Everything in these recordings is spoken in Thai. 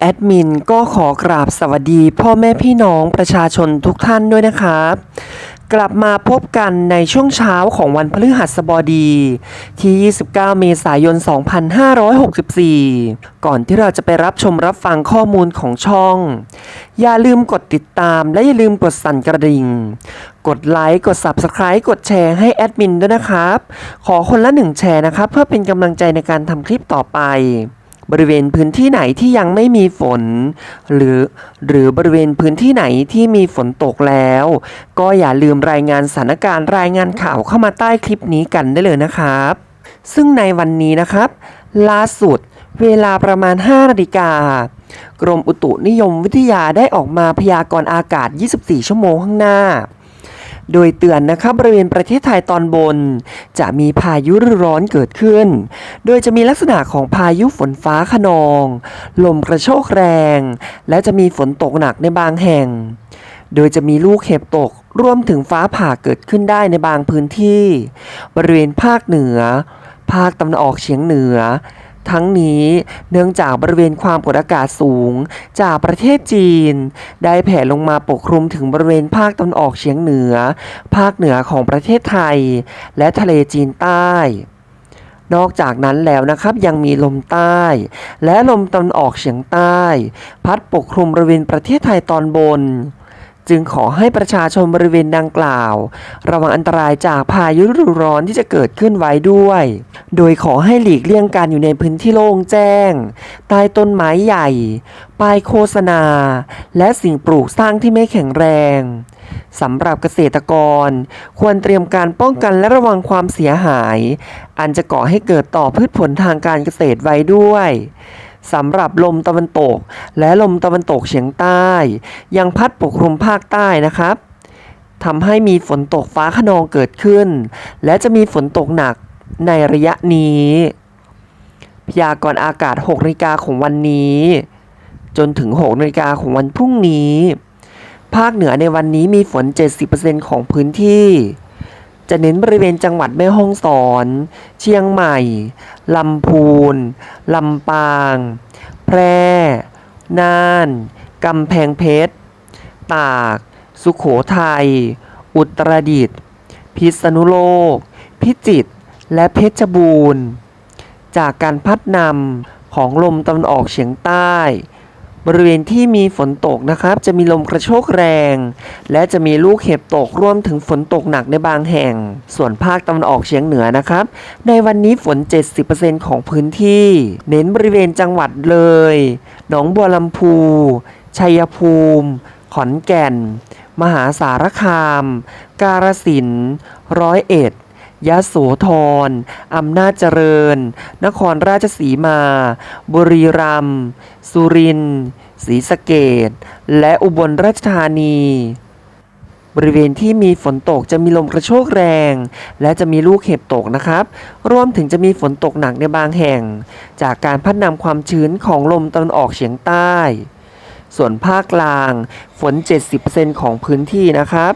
แอดมินก็ขอกราบสวัสดีพ่อแม่พี่น้องประชาชนทุกท่านด้วยนะครับ กลับมาพบกันในช่วงเช้าของวันพฤหัสบดี ที่ 29 เมษายน 2564 ก่อนที่เราจะไปรับชมรับฟังข้อมูลของช่อง อย่าลืมกดติดตามและอย่าลืมกดสั่นกระดิ่ง กดไลค์ กด Subscribe กดแชร์ให้แอดมินด้วยนะครับ ขอคนละหนึ่งแชร์นะครับ เพื่อเป็นกำลังใจในการทำคลิปต่อไป บริเวณพื้นที่ไหนที่ยังไม่มีฝน หรือหรือบริเวณพื้นที่ไหนที่มีฝนตกแล้ว ก็อย่าลืมรายงานสถานการณ์รายงานข่าวเข้ามาใต้คลิปนี้กันได้เลยนะครับ ซึ่งในวันนี้นะครับ ล่าสุดเวลาประมาณ 5นาฬิกากรมอุตุนิยมวิทยาได้ออกมาพยากรณ์อากาศ 24 ชั่วโมงข้างหน้า โดยเตือนนะครับบริเวณประเทศไทยตอนบน จะมีพายุฤดูร้อนเกิดขึ้น โดยจะมีลักษณะของพายุฝนฟ้าขนอง ลมกระโชกแรง และจะมีฝนตกหนักในบางแห่ง โดยจะมีลูกเห็บตกรวมถึงฟ้าผ่าเกิดขึ้นได้ในบางพื้นที่ บริเวณภาคเหนือ ภาคตะวันออกเฉียงเหนือ ทั้งนี้เนื่องจากบริเวณความกดอากาศสูง จากประเทศจีน ได้แผ่ลงมาปกคลุมถึงบริเวณภาคตะวันออกเฉียงเหนือ ภาคเหนือของประเทศไทย และทะเลจีนใต้ นอกจากนั้นแล้วนะครับยังมีลมใต้ และลมตะวันออกเฉียงใต้ พัดปกคลุมบริเวณประเทศไทยตอนบน จึงขอให้ประชาชนบริเวณดังกล่าว ระวังอันตรายจากพายุฤดูร้อนที่จะเกิดขึ้นไว้ด้วย โดยขอให้หลีกเลี่ยงการอยู่ในพื้นที่โล่งแจ้ง ใต้ต้นไม้ใหญ่ ป้ายโฆษณา และสิ่งปลูกสร้างที่ไม่แข็งแรงสำหรับเกษตรกร ควรเตรียมการป้องกันและระวังความเสียหาย อันจะก่อให้เกิดต่อพืชผลทางการเกษตรไว้ด้วย สำหรับลมตะวันตก และลมตะวันตกเฉียงใต้ ยังพัดปกคลุมภาคใต้นะครับทำให้มีฝนตกฟ้าขนองเกิดขึ้น และจะมีฝนตกหนักในระยะนี้ พยากรณ์อากาศ6นาฬิกาของวันนี้ จนถึง6นาฬิกาของวันพรุ่งนี้ ภาคเหนือในวันนี้มีฝน 70%ของพื้นที่ จะเน้นบริเวณจังหวัดแม่ฮ่องสอน เชียงใหม่ ลำพูน ลำปาง แพร่ น่าน กำแพงเพชร ตาก สุขโขทัย อุตรดิตถ์ พิษณุโลก พิจิตร และเพชรบูรณ์ จากการพัดนำของลมตะวันออกเฉียงใต้ บริเวณที่มีฝนตกนะครับ จะมีลมกระโชกแรง และจะมีลูกเห็บตกรวมถึงฝนตกหนักในบางแห่ง ส่วนภาคตะวันออกเฉียงเหนือนะครับ ในวันนี้ฝน 70%ของพื้นที่ เน้นบริเวณจังหวัดเลย หนองบัวลำพู ชัยภูมิ ขอนแก่น มหาสารคาม กาฬสินร้อยเอ็ด ยะโสธรอำนาจเจริญ นครราชสีมา บุรีรัมย์ สุรินทร์ศรีสะเกดและอุบลราชธานี บริเวณที่มีฝนตกจะมีลมกระโชกแรง และจะมีลูกเห็บตกนะครับ รวมถึงจะมีฝนตกหนักในบางแห่ง จากการพัดนำความชื้นของลมตะวันออกเฉียงใต้ ส่วนภาคกลางฝน 70%ของพื้นที่นะครับ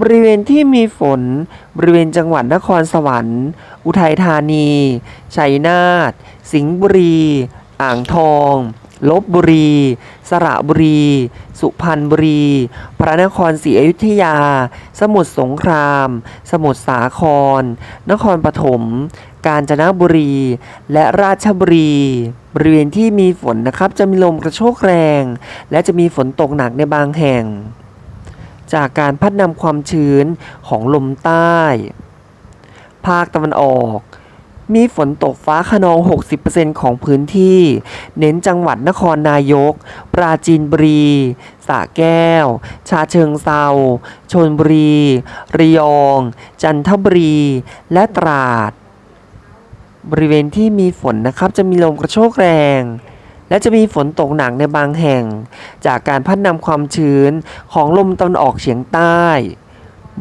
บริเวณที่มีฝน บริเวณจังหวัดนครสวรรค์ อุทัยธานี ชัยนาท สิงห์บุรี อ่างทองลบบุรี สระบุรี สุพรรณบุรี พระนครศรีอยุธยา สมุทรสงคราม สมุทรสาคร นครปฐม กาญจนบุรี และราชบุรี บริเวณที่มีฝนนะครับจะมีลมกระโชกแรง และจะมีฝนตกหนักในบางแห่ง จากการพัดนำความชื้นของลมใต้ ภาคตะวันออก มีฝนตกฟ้าขนอง 60%ของพื้นที่ เน้นจังหวัดนครนายก ปราจีนบุรีสระแก้ว ชาเชิงเซาชนบุรี ระยอง จันทบุรี และตราด บริเวณที่มีฝนนะครับจะมีลมกระโชกแรง และจะมีฝนตกหนักในบางแห่ง จากการพัดนำความชื้นของลมตะวันออกเฉียงใต้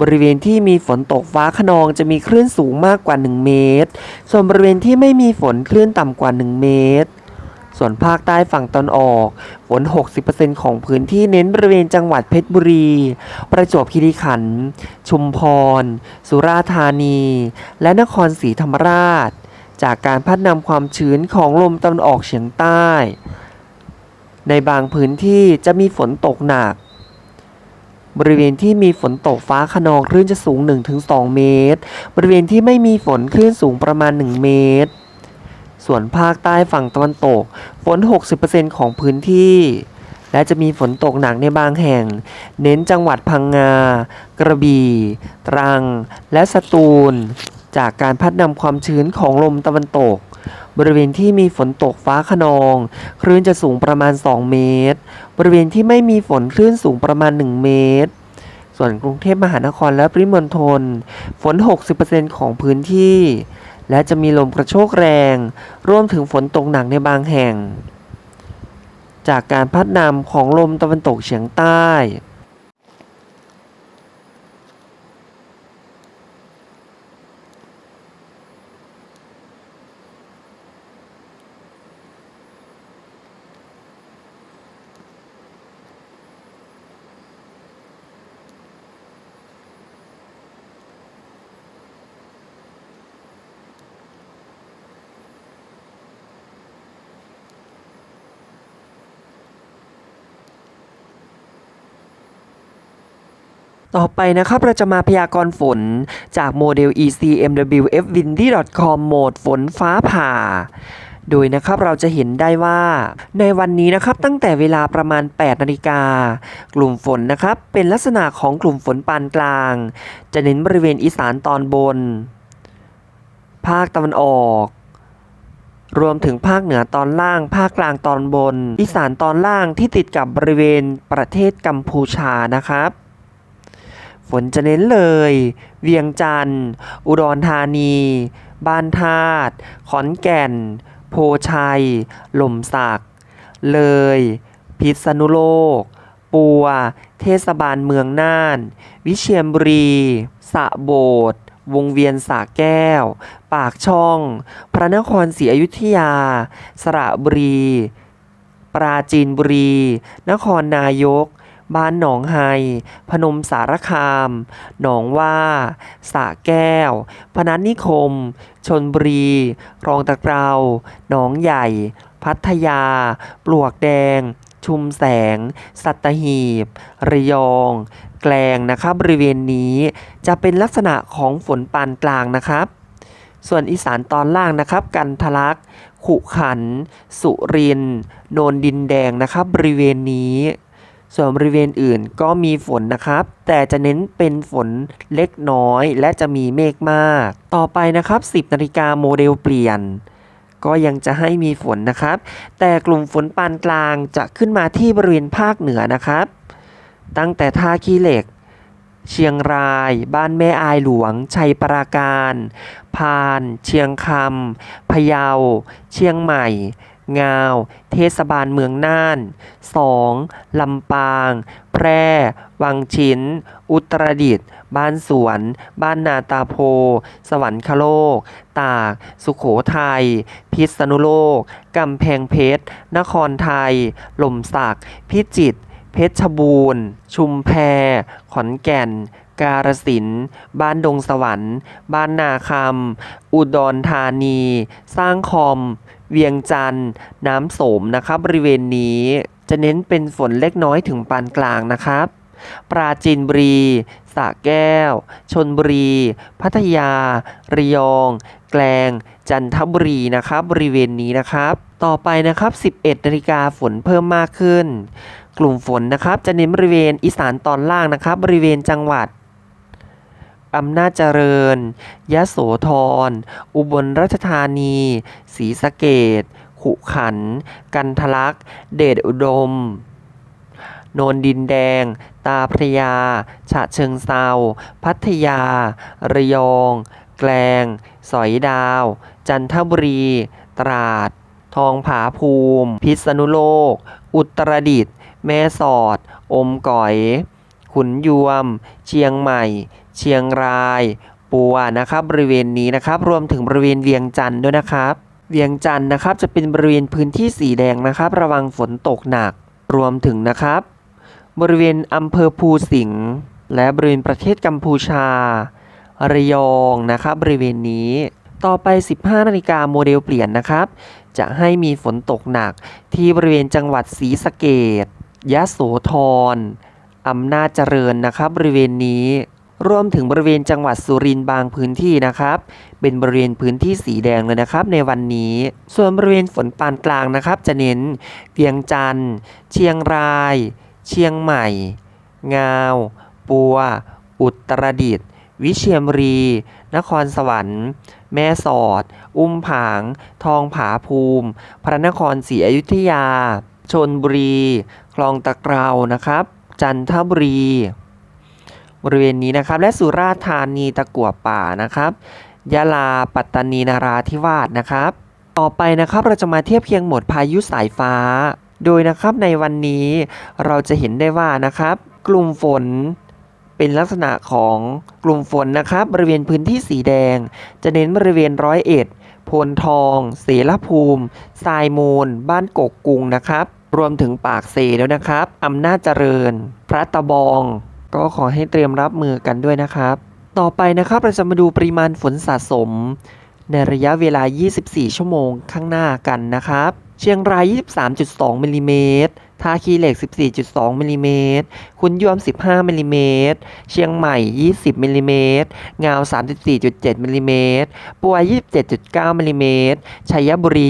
บริเวณที่มีฝนตกฟ้าขนองจะมีคลื่นสูงมากกว่า 1 เมตร ส่วนบริเวณที่ไม่มีฝนคลื่นต่ำกว่า 1 เมตร ส่วนภาคใต้ฝั่งตอนออกฝน 60%ของพื้นที่เน้นบริเวณจังหวัดเพชรบุรี ประจวบคีรีขันธ์ ชุมพร สุราษฎร์ธานี และนครศรีธรรมราช จากการพัดนำความชื้นของลมตะวันออกเฉียงใต้ ในบางพื้นที่จะมีฝนตกหนัก บริเวณที่มีฝนตกฟ้าขนองคลื่นจะสูง 1-2 เมตร บริเวณที่ไม่มีฝนคลื่นสูงประมาณ 1 เมตร ส่วนภาคใต้ฝั่งตะวันตก ฝน 60%ของพื้นที่ และจะมีฝนตกหนักในบางแห่ง เน้นจังหวัดพังงา กระบี่ ตรัง และสตูล จากการพัดนำความชื้นของลมตะวันตก บริเวณที่มีฝนตกฟ้าขนอง คลื่นจะสูงประมาณ 2 เมตร บริเวณที่ไม่มีฝนคลื่นสูงประมาณ 1 เมตร ส่วนกรุงเทพมหานครและปริมณฑลฝน 60%ของพื้นที่ และจะมีลมกระโชกแรงรวมถึงฝนตกหนักในบางแห่ง จากการพัดนำของลมตะวันตกเฉียงใต้ ต่อไปนะครับเราจะมาพยากรณ์ฝนจากโมเดล ECMWFWindy.com โหมดฝนฟ้าผ่า โดยนะครับเราจะเห็นได้ว่า ในวันนี้นะครับตั้งแต่เวลาประมาณ 8 นาฬิกา กลุ่มฝนนะครับเป็นลักษณะของกลุ่มฝนปานกลาง จะเน้นบริเวณอีสานตอนบน ภาคตะวันออก รวมถึงภาคเหนือตอนล่าง ภาคกลางตอนบน อีสานตอนล่างที่ติดกับบริเวณประเทศกัมพูชานะครับ ฝนจะเน้นเลย เวียงจันทร์ อุดรธานี บ้านธาตุ ขอนแก่น โพชัย หล่มสัก เลย พิษณุโลก ปัว เทศบาลเมืองน่าน วิเชียรบุรี สะโบดวงเวียนสระแก้ว ปากช่อง พระนครศรีอยุธยา สระบุรี ปราจีนบุรี นครนายก บ้านหนองไฮ พนมสารคาม หนองว่าสะแก้ว พนัสนิคม ชนบุรีคลองตะเกราหนองใหญ่ พัทยา ปลวกแดง ชุมแสง สัตหีบ ระยอง แกลงนะครับบริเวณนี้จะเป็นลักษณะของฝนปานกลางนะครับส่วนอีสานตอนล่างนะครับ กันทะลัก ขุขัน สุริน โนนดินแดงนะครับ บริเวณนี้ ส่วนบริเวณอื่นก็มีฝนนะครับ แต่จะเน้นเป็นฝนเล็กน้อย และจะมีเมฆมาก ต่อไปนะครับ 10นาฬิกาโมเดลเปลี่ยน ก็ยังจะให้มีฝนนะครับ แต่กลุ่มฝนปานกลางจะขึ้นมาที่บริเวณภาคเหนือนะครับ ตั้งแต่ท่าขี้เหล็กเชียงราย บ้านแม่อายหลวง ชัยปราการ พาน เชียงคำพะเยา เชียงใหม่ งาว เทศบาลเมืองน่าน 2. ลำปาง แพร่ วังชิ้น อุตรดิตถ์ บ้านสวน บ้านนาตาโพ สวรรคโลก ตาก สุโขทัย พิษณุโลก กำแพงเพชร นครไทย หล่มสัก พิจิตร เพชรบูรณ์ ชุมแพ ขอนแก่นกาฬสินธุ์บ้านดงสวรรค์ บ้านนาคำ อุดรธานี สร้างคอม เวียงจันทร์ น้ำโสมนะครับบริเวณนี้จะเน้นเป็นฝนเล็กน้อยถึงปานกลางนะครับ ปราจีนบุรีสระแก้ว ชนบุรี พัทยา ระยอง แกลง จันทบุรีนะครับบริเวณนี้นะครับ ต่อไปนะครับ 11นาฬิกาฝนเพิ่มมากขึ้น กลุ่มฝนนะครับจะเน้นบริเวณอีสานตอนล่างนะครับ บริเวณจังหวัด อำนาจเจริญ ยะโสธร อุบลราชธานีศรีสะเกดขุขันธ์กันทลักษ์เดชอุดม โนนดินแดง ตาพระยา ฉะเชิงเซาพัทยา ระยอง แกลง สอยดาว จันทบุรี ตราด ทองผาภูมิ พิษณุโลก อุตรดิตถ์แม่สอด อมก๋อย ขุนยวม เชียงใหม่ เชียงรายปัวนะครับบริเวณนี้นะครับ รวมถึงบริเวณเวียงจันทร์ด้วยนะครับ เวียงจันทร์นะครับจะเป็นบริเวณพื้นที่สีแดงนะครับ ระวังฝนตกหนัก รวมถึงนะครับ บริเวณอำเภอภูสิงห์และบริเวณประเทศกัมพูชา ระยองนะครับ บริเวณนี้ต่อไป 15 นาฬิกาโมเดลเปลี่ยนนะครับ จะให้มีฝนตกหนักที่บริเวณจังหวัดศรีสะเกดยะโสธรอำนาจเจริญนะครับ บริเวณนี้ รวมถึงบริเวณจังหวัดสุรินทร์บางพื้นที่นะครับ เป็นบริเวณพื้นที่สีแดงเลยนะครับ ในวันนี้ ส่วนบริเวณฝนปานกลางนะครับ จะเน้นเวียงจันทร์ เชียงราย เชียงใหม่ งาว ปัว อุตรดิตถ์วิเชียรบุรี นครสวรรค์ แม่สอด อุ้มผาง ทองผาภูมิ พระนครศรีอยุธยา ชนบุรี คลองตะเกรานะครับ จันทบุรี บริเวณนี้นะครับ และสุราษฎร์ธานีตะกั่วป่านะครับ ยะลาปัตตานีนาราธิวาสนะครับ ต่อไปนะครับเราจะมาเทียบเคียงหมดพายุสายฟ้า โดยนะครับในวันนี้เราจะเห็นได้ว่านะครับ กลุ่มฝนเป็นลักษณะของกลุ่มฝนนะครับ บริเวณพื้นที่สีแดง จะเน้นบริเวณร้อยเอ็ดโพนทองเสรภูมิทรายมูล บ้านกกกุงนะครับ รวมถึงปากเซแล้วนะครับอำนาจเจริญ พระตะบอง ก็ขอให้เตรียมรับมือกันด้วยนะครับ ต่อไปนะครับเราจะมาดูปริมาณฝนสะสม ในระยะเวลา 24 ชั่วโมงข้างหน้ากันนะครับ เชียงราย 23.2มิลลิเมตร ท่าขี้เหล็ก 14.2มิลลิเมตรคุณยวม 15มิลลิเมตรเชียงใหม่ 20มิลลิเมตรงาว 34.7มิลลิเมตรปัว 27.9มิลลิเมตรชัยบุรี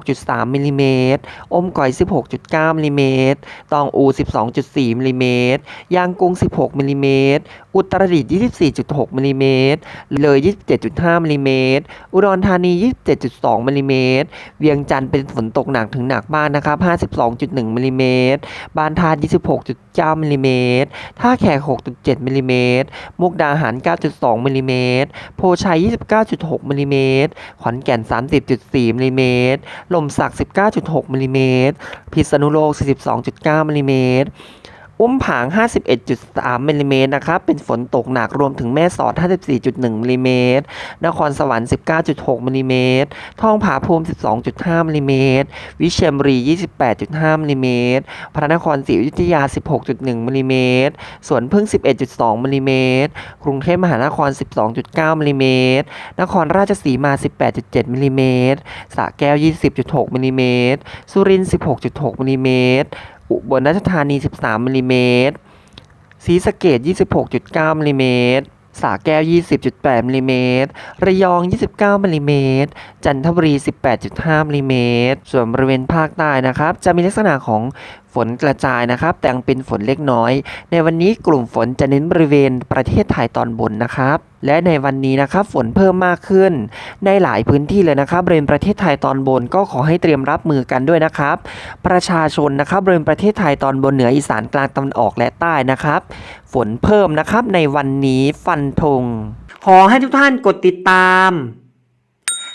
26.3มิลลิเมตรอมก่อย 16.9มิลลิเมตรตองอู 12.4มิลลิเมตรยางกุ้ง 16มิลลิเมตรอุตรดิตถ์24.6มิลลิเมตรเลย 27.5มิลลิเมตรอุดรธานี 27.2มิลลิเมตรเวียงจันทร์เป็นฝนตกหนักถึงหนักมากนะครับ52.1มิลิเมตรตรบานทาน26.9มิลิเมตร ท่าแขก 6.7มิลิเมตร มุกดาหาร 9.2มิลิเมตร โพชัย 29.6มิลิเมตร ขอนแก่น 30.4มิลิเมตร ลมสัก19.6มิลิเมตร พิษณุโลก 42.9มิลิเมตร อุ้มผาง 51.3มิลลิเมตรนะครับ เป็นฝนตกหนักรวมถึงแม่สอด 54.1มิลลิเมตร นครสวรรค์ 19.6มิลลิเมตร ทองผาภูมิ 12.5มิลลิเมตร วิเชียรบุรี 28.5มิลลิเมตร พระนครศรีอยุธยา 16.1มิลลิเมตร สวนพึ่ง 11.2มิลลิเมตร กรุงเทพมหานคร 12.9มิลลิเมตร นครราชสีมา 18.7มิลลิเมตร สระแก้ว 20.6มิลลิเมตร สุรินทร์ 16.6มิลลิเมตร อุบลราชธานี 13มิลลิเมตรศรีสะเกด26.9มิลลิเมตรสาแก้ว 20.8มิลลิเมตร ระยอง 29มิลลิเมตร จันทบุรี 18.5มิลลิเมตร ส่วนบริเวณภาคใต้นะครับ จะมีลักษณะของ นกระจายนะครับ แต่ยังเป็นฝนเล็กน้อย ในวันนี้กลุ่มฝนจะเน้นบริเวณประเทศไทยตอนบนนะครับและในวันนี้นะครับฝนเพิ่มมากขึ้น ในหลายพื้นที่เลยนะครับบริเวณประเทศไทยตอนบนก็ขอให้เตรียมรับมือกันด้วยนะครับ ประชาชนนะครับบริเวณประเทศไทยตอนบนเหนืออีสานกลางตะวันออกและใต้นะครับ ฝนเพิ่มนะครับในวันนี้ฟันธงขอให้ทุกท่านกดติดตาม